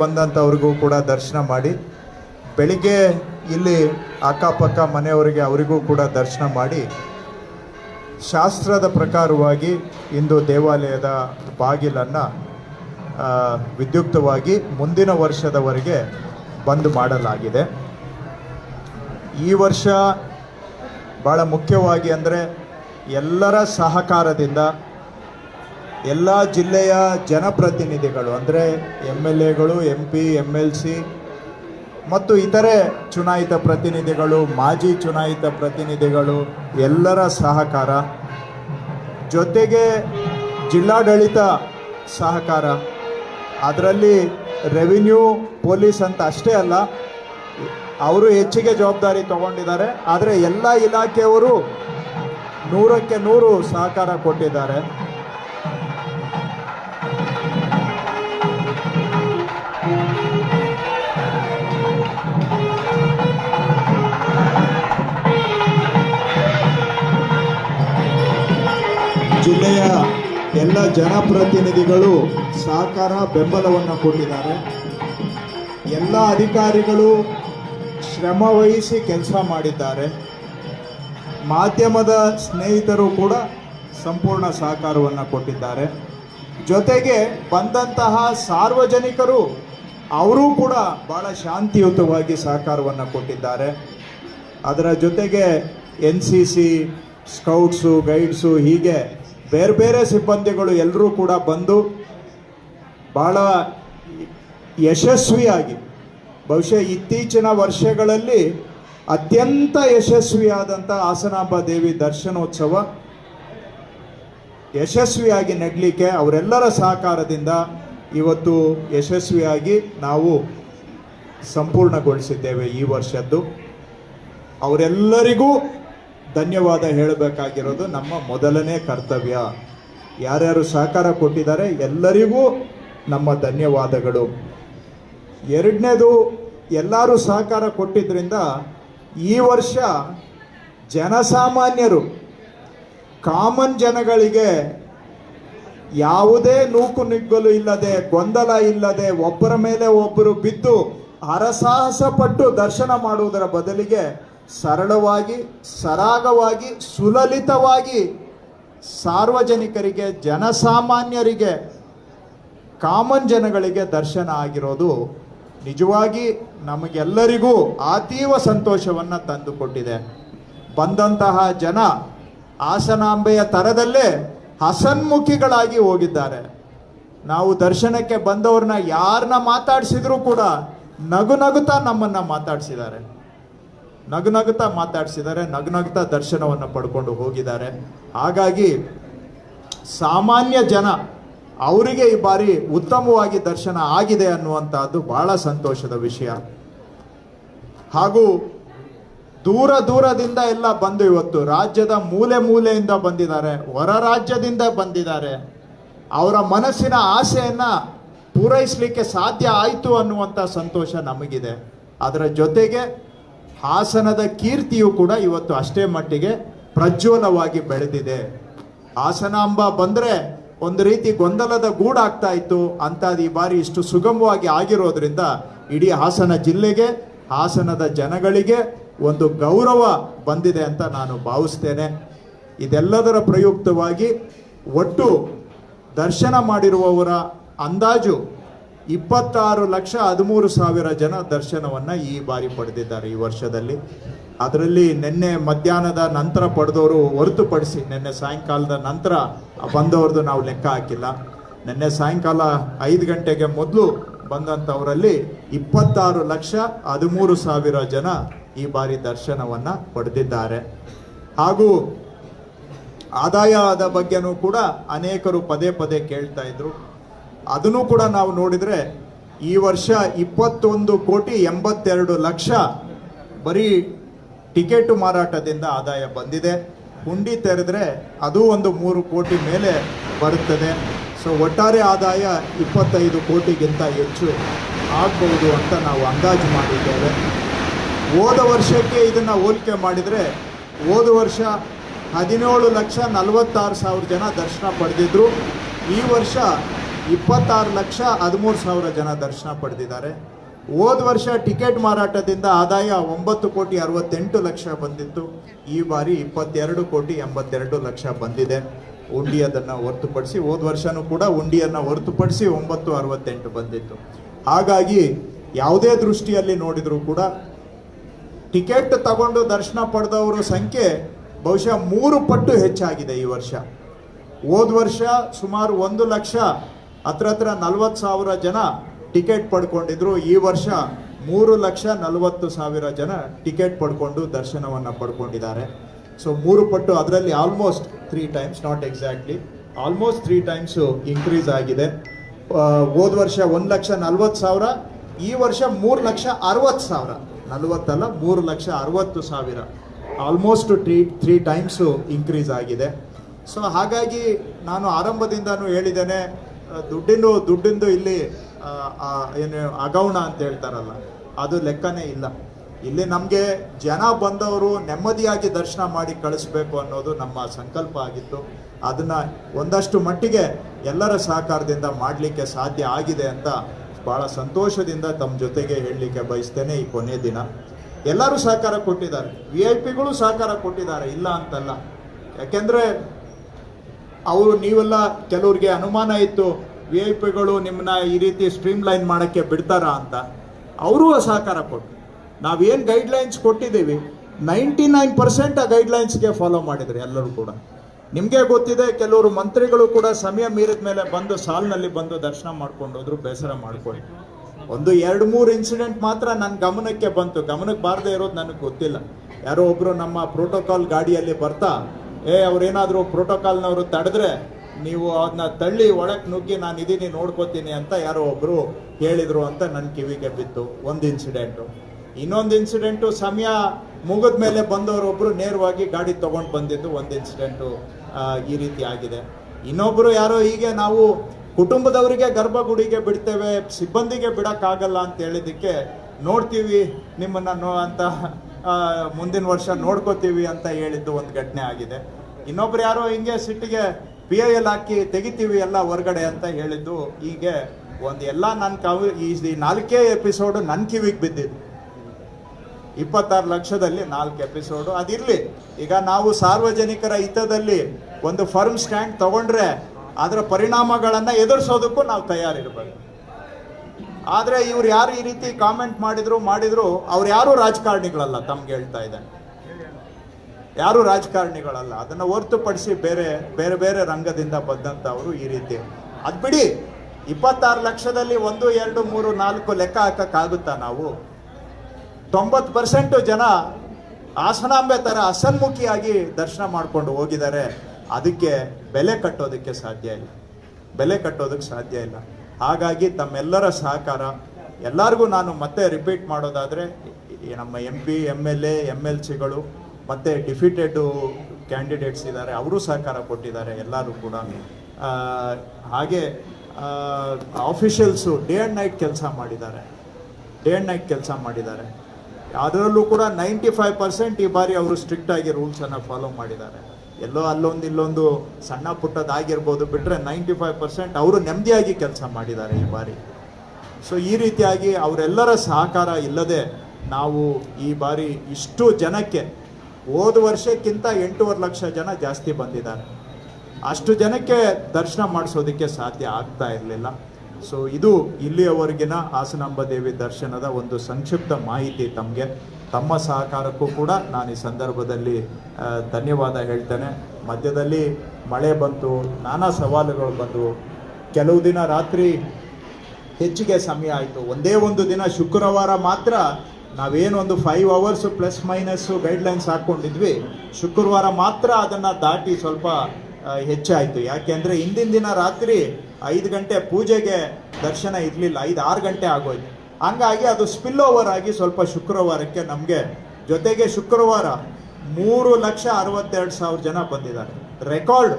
ಬಂದಂಥವ್ರಿಗೂ ಕೂಡ ದರ್ಶನ ಮಾಡಿ, ಬೆಳಿಗ್ಗೆ ಇಲ್ಲಿ ಅಕ್ಕಪಕ್ಕ ಮನೆಯವರಿಗೆ ಅವರಿಗೂ ಕೂಡ ದರ್ಶನ ಮಾಡಿ, ಶಾಸ್ತ್ರದ ಪ್ರಕಾರವಾಗಿ ಇಂದು ದೇವಾಲಯದ ಬಾಗಿಲನ್ನು ವಿದ್ಯುಕ್ತವಾಗಿ ಮುಂದಿನ ವರ್ಷದವರೆಗೆ ಬಂದ್ ಮಾಡಲಾಗಿದೆ. ಈ ವರ್ಷ ಭಾಳ ಮುಖ್ಯವಾಗಿ ಅಂದರೆ ಎಲ್ಲರ ಸಹಕಾರದಿಂದ ಎಲ್ಲ ಜಿಲ್ಲೆಯ ಜನಪ್ರತಿನಿಧಿಗಳು, ಅಂದರೆ ಎಂ ಎಲ್ ಎಗಳು, M P M L C ಮತ್ತು ಇತರೆ ಚುನಾಯಿತ ಪ್ರತಿನಿಧಿಗಳು, ಮಾಜಿ ಚುನಾಯಿತ ಪ್ರತಿನಿಧಿಗಳು, ಎಲ್ಲರ ಸಹಕಾರ, ಜೊತೆಗೆ ಜಿಲ್ಲಾಡಳಿತ ಸಹಕಾರ. ಅದರಲ್ಲಿ ರೆವಿನ್ಯೂ ಪೊಲೀಸ್ ಅಂತ ಅಷ್ಟೇ ಅಲ್ಲ, ಅವರು ಹೆಚ್ಚಿಗೆ ಜವಾಬ್ದಾರಿ ತಗೊಂಡಿದ್ದಾರೆ, ಆದರೆ ಎಲ್ಲ ಇಲಾಖೆಯವರು ನೂರಕ್ಕೆ ನೂರು ಸಹಕಾರ ಕೊಟ್ಟಿದ್ದಾರೆ. ಎಲ್ಲ ಜನಪ್ರತಿನಿಧಿಗಳು ಸಹಕಾರ ಬೆಂಬಲವನ್ನು ಕೊಟ್ಟಿದ್ದಾರೆ. ಎಲ್ಲ ಅಧಿಕಾರಿಗಳು ಶ್ರಮ ವಹಿಸಿ ಕೆಲಸ ಮಾಡಿದ್ದಾರೆ. ಮಾಧ್ಯಮದ ಸ್ನೇಹಿತರು ಕೂಡ ಸಂಪೂರ್ಣ ಸಹಕಾರವನ್ನು ಕೊಟ್ಟಿದ್ದಾರೆ. ಜೊತೆಗೆ ಬಂದಂತಹ ಸಾರ್ವಜನಿಕರು, ಅವರೂ ಕೂಡ ಭಾಳ ಶಾಂತಿಯುತವಾಗಿ ಸಹಕಾರವನ್ನು ಕೊಟ್ಟಿದ್ದಾರೆ. ಅದರ ಜೊತೆಗೆ N C C scouts, guides ಹೀಗೆ ಬೇರೆ ಬೇರೆ ಸಿಬ್ಬಂದಿಗಳು ಎಲ್ಲರೂ ಕೂಡ ಬಂದು ಭಾಳ ಯಶಸ್ವಿಯಾಗಿ, ಬಹುಶಃ ಇತ್ತೀಚಿನ ವರ್ಷಗಳಲ್ಲಿ ಅತ್ಯಂತ ಯಶಸ್ವಿಯಾದಂಥ ಹಾಸನಾಂಬ ದೇವಿ ದರ್ಶನೋತ್ಸವ ಯಶಸ್ವಿಯಾಗಿ ನೆಡಲಿಕ್ಕೆ ಅವರೆಲ್ಲರ ಸಹಕಾರದಿಂದ ಇವತ್ತು ಯಶಸ್ವಿಯಾಗಿ ನಾವು ಸಂಪೂರ್ಣಗೊಳಿಸಿದ್ದೇವೆ ಈ ವರ್ಷದ್ದು. ಅವರೆಲ್ಲರಿಗೂ ಧನ್ಯವಾದ ಹೇಳಬೇಕಾಗಿರೋದು ನಮ್ಮ ಮೊದಲನೇ ಕರ್ತವ್ಯ. ಯಾರ್ಯಾರು ಸಹಕಾರ ಕೊಟ್ಟಿದ್ದಾರೆ ಎಲ್ಲರಿಗೂ ನಮ್ಮ ಧನ್ಯವಾದಗಳು. ಎರಡನೇದು, ಎಲ್ಲರೂ ಸಹಕಾರ ಕೊಟ್ಟಿದ್ದರಿಂದ ಈ ವರ್ಷ ಜನಸಾಮಾನ್ಯರು, ಕಾಮನ್ ಜನಗಳಿಗೆ ಯಾವುದೇ ನೂಕು ನುಗ್ಗಲು ಇಲ್ಲದೆ, ಗೊಂದಲ ಇಲ್ಲದೆ, ಒಬ್ಬರ ಮೇಲೆ ಒಬ್ಬರು ಬಿದ್ದು ಹರಸಾಹಸ ಪಟ್ಟು ದರ್ಶನ ಮಾಡುವುದರ ಬದಲಿಗೆ ಸರಳವಾಗಿ, ಸರಾಗವಾಗಿ, ಸುಲಲಿತವಾಗಿ ಸಾರ್ವಜನಿಕರಿಗೆ, ಜನಸಾಮಾನ್ಯರಿಗೆ, ಕಾಮನ್ ಜನಗಳಿಗೆ ದರ್ಶನ ಆಗಿರೋದು ನಿಜವಾಗಿ ನಮಗೆಲ್ಲರಿಗೂ ಅತೀವ ಸಂತೋಷವನ್ನು ತಂದುಕೊಟ್ಟಿದೆ. ಬಂದಂತಹ ಜನ ಹಾಸನಾಂಬೆಯ ತರದಲ್ಲೇ ಹಸನ್ಮುಖಿಗಳಾಗಿ ಹೋಗಿದ್ದಾರೆ. ನಾವು ದರ್ಶನಕ್ಕೆ ಬಂದವ್ರನ್ನ ಯಾರನ್ನ ಮಾತಾಡಿಸಿದ್ರು ಕೂಡ ನಗು ನಗುತ್ತಾ ನಮ್ಮನ್ನ ಮಾತಾಡಿಸಿದ್ದಾರೆ. ನಗು ನಗುತ್ತಾ ಮಾತಾಡಿಸಿದ್ದಾರೆ ನಗು ದರ್ಶನವನ್ನು ಪಡ್ಕೊಂಡು ಹೋಗಿದ್ದಾರೆ. ಹಾಗಾಗಿ ಸಾಮಾನ್ಯ ಜನ ಅವರಿಗೆ ಈ ಬಾರಿ ಉತ್ತಮವಾಗಿ ದರ್ಶನ ಆಗಿದೆ ಅನ್ನುವಂತಹದ್ದು ಬಹಳ ಸಂತೋಷದ ವಿಷಯ. ಹಾಗೂ ದೂರ ದೂರದಿಂದ ಎಲ್ಲ ಬಂದು ಇವತ್ತು ರಾಜ್ಯದ ಮೂಲೆ ಮೂಲೆಯಿಂದ ಬಂದಿದ್ದಾರೆ, ಹೊರ ರಾಜ್ಯದಿಂದ ಬಂದಿದ್ದಾರೆ. ಅವರ ಮನಸ್ಸಿನ ಆಸೆಯನ್ನ ಪೂರೈಸಲಿಕ್ಕೆ ಸಾಧ್ಯ ಆಯಿತು ಅನ್ನುವಂಥ ಸಂತೋಷ ನಮಗಿದೆ. ಅದರ ಜೊತೆಗೆ ಹಾಸನದ ಕೀರ್ತಿಯು ಕೂಡ ಇವತ್ತು ಅಷ್ಟೇ ಮಟ್ಟಿಗೆ ಪ್ರಜ್ವಲವಾಗಿ ಬೆಳೆದಿದೆ. ಹಾಸನಾಂಬ ಬಂದರೆ ಒಂದು ರೀತಿ ಗೊಂದಲದ ಗೂಡಾಗ್ತಾ ಇತ್ತು. ಅಂಥದ್ದು ಈ ಬಾರಿ ಇಷ್ಟು ಸುಗಮವಾಗಿ ಆಗಿರೋದ್ರಿಂದ ಇಡೀ ಹಾಸನ ಜಿಲ್ಲೆಗೆ, ಹಾಸನದ ಜನಗಳಿಗೆ ಒಂದು ಗೌರವ ಬಂದಿದೆ ಅಂತ ನಾನು ಭಾವಿಸ್ತೇನೆ. ಇದೆಲ್ಲದರ ಪ್ರಯುಕ್ತವಾಗಿ ಒಟ್ಟು ದರ್ಶನ ಮಾಡಿರುವವರ ಅಂದಾಜು ಇಪ್ಪತ್ತಾರು ಲಕ್ಷ ಹದಿಮೂರು ಸಾವಿರ ಜನ ದರ್ಶನವನ್ನು ಈ ಬಾರಿ ಪಡೆದಿದ್ದಾರೆ ಈ ವರ್ಷದಲ್ಲಿ. ಅದರಲ್ಲಿ ನಿನ್ನೆ ಮಧ್ಯಾಹ್ನದ ನಂತರ ಪಡೆದವರು ಹೊರತುಪಡಿಸಿ ನಿನ್ನೆ ಸಾಯಂಕಾಲದ ನಂತರ ಬಂದವ್ರದ್ದು ನಾವು ಲೆಕ್ಕ ಹಾಕಿಲ್ಲ. ನಿನ್ನೆ ಸಾಯಂಕಾಲ ಐದು ಗಂಟೆಗೆ ಮೊದಲು ಬಂದಂಥವರಲ್ಲಿ ಇಪ್ಪತ್ತಾರು ಲಕ್ಷ ಹದಿಮೂರು ಸಾವಿರ ಜನ ಈ ಬಾರಿ ದರ್ಶನವನ್ನು ಪಡೆದಿದ್ದಾರೆ. ಹಾಗೂ ಆದಾಯದ ಬಗ್ಗೆನೂ ಕೂಡ ಅನೇಕರು ಪದೇ ಪದೇ ಕೇಳ್ತಾ ಇದ್ರು. ಅದನ್ನು ಕೂಡ ನಾವು ನೋಡಿದರೆ ಈ ವರ್ಷ ಇಪ್ಪತ್ತೊಂದು ಕೋಟಿ ಎಂಬತ್ತೆರಡು ಲಕ್ಷ ಬರೀ ಟಿಕೆಟು ಮಾರಾಟದಿಂದ ಆದಾಯ ಬಂದಿದೆ. ಹುಂಡಿ ತೆರೆದ್ರೆ ಅದು ಒಂದು ಮೂರು ಕೋಟಿ ಮೇಲೆ ಬರುತ್ತದೆ. ಸೊ ಒಟ್ಟಾರೆ ಆದಾಯ ಇಪ್ಪತ್ತೈದು ಕೋಟಿಗಿಂತ ಹೆಚ್ಚು ಆಗ್ಬಹುದು ಅಂತ ನಾವು ಅಂದಾಜು ಮಾಡಿದ್ದೇವೆ. ಹೋದ ವರ್ಷಕ್ಕೆ ಇದನ್ನು ಹೋಲಿಕೆ ಮಾಡಿದರೆ ಹೋದ ವರ್ಷ ಹದಿನೇಳು ಲಕ್ಷ ನಲವತ್ತಾರು ಸಾವಿರ ಜನ ದರ್ಶನ ಪಡೆದಿದ್ರು. ಈ ವರ್ಷ ಇಪ್ಪತ್ತಾರು ಲಕ್ಷ ಹದಿಮೂರು ಸಾವಿರ ಜನ ದರ್ಶನ ಪಡೆದಿದ್ದಾರೆ. ಹೋದ ವರ್ಷ ಟಿಕೆಟ್ ಮಾರಾಟದಿಂದ ಆದಾಯ ಒಂಬತ್ತು ಕೋಟಿ ಅರವತ್ತೆಂಟು ಲಕ್ಷ ಬಂದಿತ್ತು. ಈ ಬಾರಿ ಇಪ್ಪತ್ತೆರಡು ಕೋಟಿ ಎಂಬತ್ತೆರಡು ಲಕ್ಷ ಬಂದಿದೆ. ಉಂಡಿಯದನ್ನು ಹೊರತುಪಡಿಸಿ ಹೋದ ವರ್ಷನೂ ಕೂಡ ಉಂಡಿಯನ್ನು ಹೊರತುಪಡಿಸಿ ಒಂಬತ್ತು ಅರವತ್ತೆಂಟು ಬಂದಿತ್ತು. ಹಾಗಾಗಿ ಯಾವುದೇ ದೃಷ್ಟಿಯಲ್ಲಿ ನೋಡಿದರೂ ಕೂಡ ಟಿಕೆಟ್ ತಗೊಂಡು ದರ್ಶನ ಪಡೆದವರ ಸಂಖ್ಯೆ ಬಹುಶಃ ಮೂರು ಪಟ್ಟು ಹೆಚ್ಚಾಗಿದೆ ಈ ವರ್ಷ. ಹೋದ ವರ್ಷ ಸುಮಾರು ಒಂದು ಲಕ್ಷ ಹತ್ರ ಹತ್ರ ನಲವತ್ತು ಸಾವಿರ ಜನ ಟಿಕೆಟ್ ಪಡ್ಕೊಂಡಿದ್ರು. ಈ ವರ್ಷ ಮೂರು ಲಕ್ಷ ನಲವತ್ತು ಸಾವಿರ ಜನ ಟಿಕೆಟ್ ಪಡ್ಕೊಂಡು ದರ್ಶನವನ್ನು ಪಡ್ಕೊಂಡಿದ್ದಾರೆ. ಸೊ ಮೂರು ಪಟ್ಟು ಅದರಲ್ಲಿ almost three times not exactly almost three times increase ಆಗಿದೆ. ಹೋದ ವರ್ಷ ಒಂದು ಲಕ್ಷ ನಲ್ವತ್ತು ಸಾವಿರ, ಈ ವರ್ಷ ಮೂರು ಲಕ್ಷ ಅರವತ್ತು ಸಾವಿರ. ನಲವತ್ತಲ್ಲ, ಮೂರು ಲಕ್ಷ ಅರವತ್ತು ಸಾವಿರ. Almost three three times increase ಆಗಿದೆ. ಸೊ ಹಾಗಾಗಿ ನಾನು ಆರಂಭದಿಂದನೂ ಹೇಳಿದ್ದೇನೆ ದುಡ್ಡಿಂದು ದುಡ್ಡಿಂದು ಇಲ್ಲಿ ಏನು ಅಗೌಣ ಅಂತ ಹೇಳ್ತಾರಲ್ಲ, ಅದು ಲೆಕ್ಕನೇ ಇಲ್ಲ. ಇಲ್ಲಿ ನಮಗೆ ಜನ ಬಂದವರು ನೆಮ್ಮದಿಯಾಗಿ ದರ್ಶನ ಮಾಡಿ ಕಳಿಸ್ಬೇಕು ಅನ್ನೋದು ನಮ್ಮ ಸಂಕಲ್ಪ ಆಗಿತ್ತು. ಅದನ್ನ ಒಂದಷ್ಟು ಮಟ್ಟಿಗೆ ಎಲ್ಲರ ಸಹಕಾರದಿಂದ ಮಾಡಲಿಕ್ಕೆ ಸಾಧ್ಯ ಆಗಿದೆ ಅಂತ ಬಹಳ ಸಂತೋಷದಿಂದ ತಮ್ಮ ಜೊತೆಗೆ ಹೇಳಲಿಕ್ಕೆ ಬಯಸ್ತೇನೆ ಈ ಕೊನೆ ದಿನ. ಎಲ್ಲರೂ ಸಹಕಾರ ಕೊಟ್ಟಿದ್ದಾರೆ. ವಿ ಐ ಪಿಗಳು ಸಹಕಾರ ಕೊಟ್ಟಿದ್ದಾರೆ, ಇಲ್ಲ ಅಂತಲ್ಲ. ಯಾಕೆಂದ್ರೆ ಅವರು ನೀವೆಲ್ಲ ಕೆಲವ್ರಿಗೆ ಅನುಮಾನ ಇತ್ತು ವಿ ಐ ಪಿಗಳು ನಿಮ್ಮನ್ನ ಈ ರೀತಿ ಸ್ಟ್ರೀಮ್ ಲೈನ್ ಮಾಡೋಕ್ಕೆ ಬಿಡ್ತಾರಾ ಅಂತ. ಅವರು ಸಹಕಾರ ಕೊಟ್ಟರು ನಾವೇನು ಗೈಡ್ಲೈನ್ಸ್ ಕೊಟ್ಟಿದ್ದೀವಿ? ನೈಂಟಿ ನೈನ್ ಪರ್ಸೆಂಟ್ ಆ ಗೈಡ್ಲೈನ್ಸ್ಗೆ ಫಾಲೋ ಮಾಡಿದ್ರು ಎಲ್ಲರೂ ಕೂಡ. ನಿಮಗೆ ಗೊತ್ತಿದೆ, ಕೆಲವರು ಮಂತ್ರಿಗಳು ಕೂಡ ಸಮಯ ಮೀರಿದ ಮೇಲೆ ಬಂದು ಸಾಲಿನಲ್ಲಿ ಬಂದು ದರ್ಶನ ಮಾಡ್ಕೊಂಡು ಹೋದ್ರು, ಬೇಸರ ಮಾಡ್ಕೊಂಡು. ಒಂದು ಎರಡು ಮೂರು ಇನ್ಸಿಡೆಂಟ್ ಮಾತ್ರ ನನ್ನ ಗಮನಕ್ಕೆ ಬಂತು. ಗಮನಕ್ಕೆ ಬಾರದೇ ಇರೋದು ನನಗೆ ಗೊತ್ತಿಲ್ಲ. ಯಾರೋ ಒಬ್ರು ನಮ್ಮ ಪ್ರೋಟೋಕಾಲ್ ಗಾಡಿಯಲ್ಲಿ ಬರ್ತಾ ಏ, ಅವ್ರೇನಾದರೂ ಪ್ರೋಟೋಕಾಲ್ನವರು ತಡೆದ್ರೆ ನೀವು ಅದನ್ನ ತಳ್ಳಿ ಒಳಗೆ ನುಗ್ಗಿ ನಾನು ಇದೀನಿ, ನೋಡ್ಕೋತೀನಿ ಅಂತ ಯಾರೋ ಒಬ್ಬರು ಹೇಳಿದರು ಅಂತ ನನ್ನ ಕಿವಿಗೆ ಬಿತ್ತು. ಒಂದು ಇನ್ಸಿಡೆಂಟು ಇನ್ನೊಂದು ಇನ್ಸಿಡೆಂಟು ಸಮಯ ಮುಗಿದ ಮೇಲೆ ಬಂದವರೊಬ್ಬರು ನೇರವಾಗಿ ಗಾಡಿ ತಗೊಂಡು ಬಂದಿದ್ದು ಒಂದು ಇನ್ಸಿಡೆಂಟು ಈ ರೀತಿ ಆಗಿದೆ. ಇನ್ನೊಬ್ಬರು ಯಾರೋ ಹೀಗೆ ನಾವು ಕುಟುಂಬದವರಿಗೆ ಗರ್ಭಗುಡಿಗೆ ಬಿಡ್ತೇವೆ, ಸಿಬ್ಬಂದಿಗೆ ಬಿಡಕ್ಕಾಗಲ್ಲ ಅಂತ ಹೇಳಿದ್ದಕ್ಕೆ ನೋಡ್ತೀವಿ ನಿಮ್ಮನ್ನ ನೋ ಅಂತ ಮುಂದಿನ ವರ್ಷ ನೋಡ್ಕೋತೀವಿ ಅಂತ ಹೇಳಿದ್ದು ಒಂದು ಘಟನೆ ಆಗಿದೆ. ಇನ್ನೊಬ್ರು ಯಾರೋ ಹಿಂಗೆ ಸಿಟ್ಟಿಗೆ ಪಿ ಐ ಎಲ್ ಹಾಕಿ ತೆಗಿತೀವಿ ಎಲ್ಲ ಹೊರಗಡೆ ಅಂತ ಹೇಳಿದ್ದು, ಹೀಗೆ ಒಂದು ಎಲ್ಲ ನನ್ನ ಕವಿ, ಈ ನಾಲ್ಕೇ ಎಪಿಸೋಡು ನನ್ನ ಕಿವಿಗೆ ಬಿದ್ದಿದ್ದು. ಇಪ್ಪತ್ತಾರು ಲಕ್ಷದಲ್ಲಿ ನಾಲ್ಕು ಎಪಿಸೋಡು ಅದಿರಲಿ. ಈಗ ನಾವು ಸಾರ್ವಜನಿಕರ ಹಿತದಲ್ಲಿ ಒಂದು ಫರ್ಮ್ ಸ್ಟ್ಯಾಂಡ್ ತಗೊಂಡ್ರೆ, ಅದರ ಪರಿಣಾಮಗಳನ್ನು ಎದುರಿಸೋದಕ್ಕೂ ನಾವು ತಯಾರಿರ್ಬೇಕು. ಆದರೆ ಇವ್ರು ಯಾರು ಈ ರೀತಿ ಕಾಮೆಂಟ್ ಮಾಡಿದ್ರು ಮಾಡಿದ್ರು, ಅವ್ರು ಯಾರು ರಾಜಕಾರಣಿಗಳಲ್ಲ ತಮ್ಗೆ ಹೇಳ್ತಾ ಇದ್ದಾನೆ ಯಾರು ರಾಜಕಾರಣಿಗಳಲ್ಲ. ಅದನ್ನು ಹೊರತುಪಡಿಸಿ ಬೇರೆ ಬೇರೆ ಬೇರೆ ರಂಗದಿಂದ ಬಂದಂಥವರು ಈ ರೀತಿ. ಅದು ಬಿಡಿ, ಇಪ್ಪತ್ತಾರು ಲಕ್ಷದಲ್ಲಿ ಒಂದು, ಎರಡು, ಮೂರು, ನಾಲ್ಕು ಲೆಕ್ಕ ಹಾಕಕ್ಕಾಗುತ್ತಾ ನಾವು? ತೊಂಬತ್ತು ಪರ್ಸೆಂಟು ಜನ ಹಾಸನಾಂಬೆ ಥರ ಅಸನ್ಮುಖಿಯಾಗಿ ದರ್ಶನ ಮಾಡ್ಕೊಂಡು ಹೋಗಿದ್ದಾರೆ. ಅದಕ್ಕೆ ಬೆಲೆ ಕಟ್ಟೋದಕ್ಕೆ ಸಾಧ್ಯ ಇಲ್ಲ. ಬೆಲೆ ಕಟ್ಟೋದಕ್ಕೆ ಸಾಧ್ಯ ಇಲ್ಲ. ಹಾಗಾಗಿ ತಮ್ಮೆಲ್ಲರ ಸಹಕಾರ. ಎಲ್ಲರಿಗೂ ನಾನು ಮತ್ತೆ ರಿಪೀಟ್ ಮಾಡೋದಾದರೆ ನಮ್ಮ M P M L A M L ಸಿಗಳು ಮತ್ತು ಡಿಫಿಟೆಡು ಕ್ಯಾಂಡಿಡೇಟ್ಸ್ ಇದ್ದಾರೆ. ಅವರು ಸಹಕಾರ ಕೊಟ್ಟಿದ್ದಾರೆ, ಎಲ್ಲರೂ ಕೂಡ. ಹಾಗೆ ಆಫಿಷಿಯಲ್ಸು ಡೇ ಆ್ಯಂಡ್ ನೈಟ್ ಕೆಲಸ ಮಾಡಿದ್ದಾರೆ. ಡೇ ಆ್ಯಂಡ್ ನೈಟ್ ಕೆಲಸ ಮಾಡಿದ್ದಾರೆ. ಅದರಲ್ಲೂ ಕೂಡ ನೈಂಟಿ ಫೈವ್ ಪರ್ಸೆಂಟ್ ಈ ಬಾರಿ ಅವರು ಸ್ಟ್ರಿಕ್ಟಾಗಿ ರೂಲ್ಸನ್ನು ಫಾಲೋ ಮಾಡಿದ್ದಾರೆ. ಎಲ್ಲೋ ಅಲ್ಲೊಂದು ಇಲ್ಲೊಂದು ಸಣ್ಣ ಪುಟ್ಟದಾಗಿರ್ಬೋದು ಬಿಟ್ಟರೆ ನೈಂಟಿ ಫೈವ್ ಪರ್ಸೆಂಟ್ ಅವರು ನೆಮ್ಮದಿಯಾಗಿ ಕೆಲಸ ಮಾಡಿದ್ದಾರೆ ಈ ಬಾರಿ. ಸೊ ಈ ರೀತಿಯಾಗಿ ಅವರೆಲ್ಲರ ಸಹಕಾರ ಇಲ್ಲದೆ ನಾವು ಈ ಬಾರಿ ಇಷ್ಟು ಜನಕ್ಕೆ ಹೋದ ವರ್ಷಕ್ಕಿಂತ ಎಂಟೂವರೆ ಲಕ್ಷ ಜನ ಜಾಸ್ತಿ ಬಂದಿದ್ದಾರೆ. ಅಷ್ಟು ಜನಕ್ಕೆ ದರ್ಶನ ಮಾಡಿಸೋದಕ್ಕೆ ಸಾಧ್ಯ ಆಗ್ತಾ ಇರಲಿಲ್ಲ. ಸೊ ಇದು ಇಲ್ಲಿಯವರೆಗಿನ ಹಾಸನಾಂಬ ದೇವಿ ದರ್ಶನದ ಒಂದು ಸಂಕ್ಷಿಪ್ತ ಮಾಹಿತಿ ತಮಗೆ. ತಮ್ಮ ಸಹಕಾರಕ್ಕೂ ಕೂಡ ನಾನು ಈ ಸಂದರ್ಭದಲ್ಲಿ ಧನ್ಯವಾದ ಹೇಳ್ತೇನೆ. ಮಧ್ಯದಲ್ಲಿ ಮಳೆ ಬಂತು, ನಾನಾ ಸವಾಲುಗಳು ಬಂದವು. ಕೆಲವು ದಿನ ರಾತ್ರಿ ಹೆಚ್ಚಿಗೆ ಸಮಯ ಆಯಿತು. ಒಂದೇ ಒಂದು ದಿನ ಶುಕ್ರವಾರ ಮಾತ್ರ ನಾವೇನೊಂದು five hours plus minus guidelines ಹಾಕ್ಕೊಂಡಿದ್ವಿ. ಶುಕ್ರವಾರ ಮಾತ್ರ ಅದನ್ನು ದಾಟಿ ಸ್ವಲ್ಪ ಹೆಚ್ಚಾಯಿತು. ಯಾಕೆಂದರೆ ಹಿಂದಿನ ದಿನ ರಾತ್ರಿ ಐದು ಗಂಟೆ ಪೂಜೆಗೆ ದರ್ಶನ ಇರಲಿಲ್ಲ. ಐದು ಆರು ಗಂಟೆ ಆಗೋಯ್ತು. ಹಂಗಾಗಿ ಅದು ಸ್ಪಿಲ್ ಓವರ್ ಆಗಿ ಸ್ವಲ್ಪ ಶುಕ್ರವಾರಕ್ಕೆ ನಮಗೆ ಜೊತೆಗೆ ಶುಕ್ರವಾರ ಮೂರು ಲಕ್ಷ ಅರವತ್ತೆರಡು ಸಾವಿರ ಜನ ಬಂದಿದ್ದಾರೆ. ರೆಕಾರ್ಡ್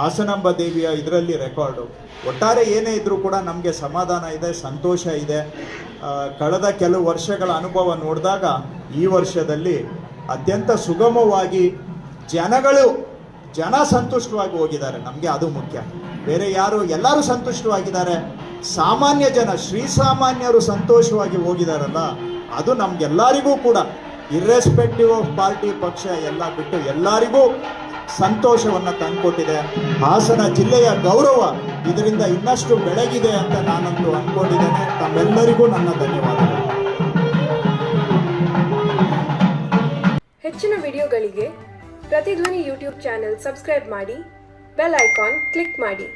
ಹಾಸನಾಂಬ ದೇವಿಯ ಇದರಲ್ಲಿ ರೆಕಾರ್ಡು ಒಟ್ಟಾರೆ ಏನೇ ಇದ್ದರೂ ಕೂಡ ನಮಗೆ ಸಮಾಧಾನ ಇದೆ, ಸಂತೋಷ ಇದೆ. ಕಳೆದ ಕೆಲವು ವರ್ಷಗಳ ಅನುಭವ ನೋಡಿದಾಗ ಈ ವರ್ಷದಲ್ಲಿ ಅತ್ಯಂತ ಸುಗಮವಾಗಿ ಜನಗಳು, ಜನ ಸಂತುಷ್ಟವಾಗಿ ಹೋಗಿದ್ದಾರೆ. ನಮಗೆ ಅದು ಮುಖ್ಯ. ಬೇರೆ ಯಾರು, ಎಲ್ಲರೂ ಸಂತುಷ್ಟವಾಗಿದ್ದಾರೆ. ಸಾಮಾನ್ಯ ಜನ, ಶ್ರೀ ಸಾಮಾನ್ಯರು ಸಂತೋಷವಾಗಿ ಹೋಗಿದಾರಲ್ಲ, ಅದು ನಮ್ಗೆಲ್ಲರಿಗೂ ಕೂಡ. ಇರ್ರೆಸ್ಪೆಕ್ಟಿವ್ ಆಫ್ ಪಾರ್ಟಿ ಪಕ್ಷ, ಎಲ್ಲ ಬಿಟ್ಟು ಎಲ್ಲರಿಗೂ ಸಂತೋಷವನ್ನು ತಂದುಕೊಟ್ಟಿದೆ. ಹಾಸನ ಜಿಲ್ಲೆಯ ಗೌರವ ಇದರಿಂದ ಇನ್ನಷ್ಟು ಬೆಳಗಿದೆ ಅಂತ ನಾನಂತೂ ಅನ್ಕೊಂಡಿದ್ದೇನೆ. ತಮ್ಮೆಲ್ಲರಿಗೂ ನನ್ನ ಧನ್ಯವಾದಗಳು. ಹೆಚ್ಚಿನ ವಿಡಿಯೋಗಳಿಗೆ ಪ್ರತಿಧ್ವನಿ ಯೂಟ್ಯೂಬ್ ಚಾನೆಲ್ ಸಬ್ಸ್ಕ್ರೈಬ್ ಮಾಡಿ, ಬೆಲ್ ಐಕಾನ್ ಕ್ಲಿಕ್ ಮಾಡಿ.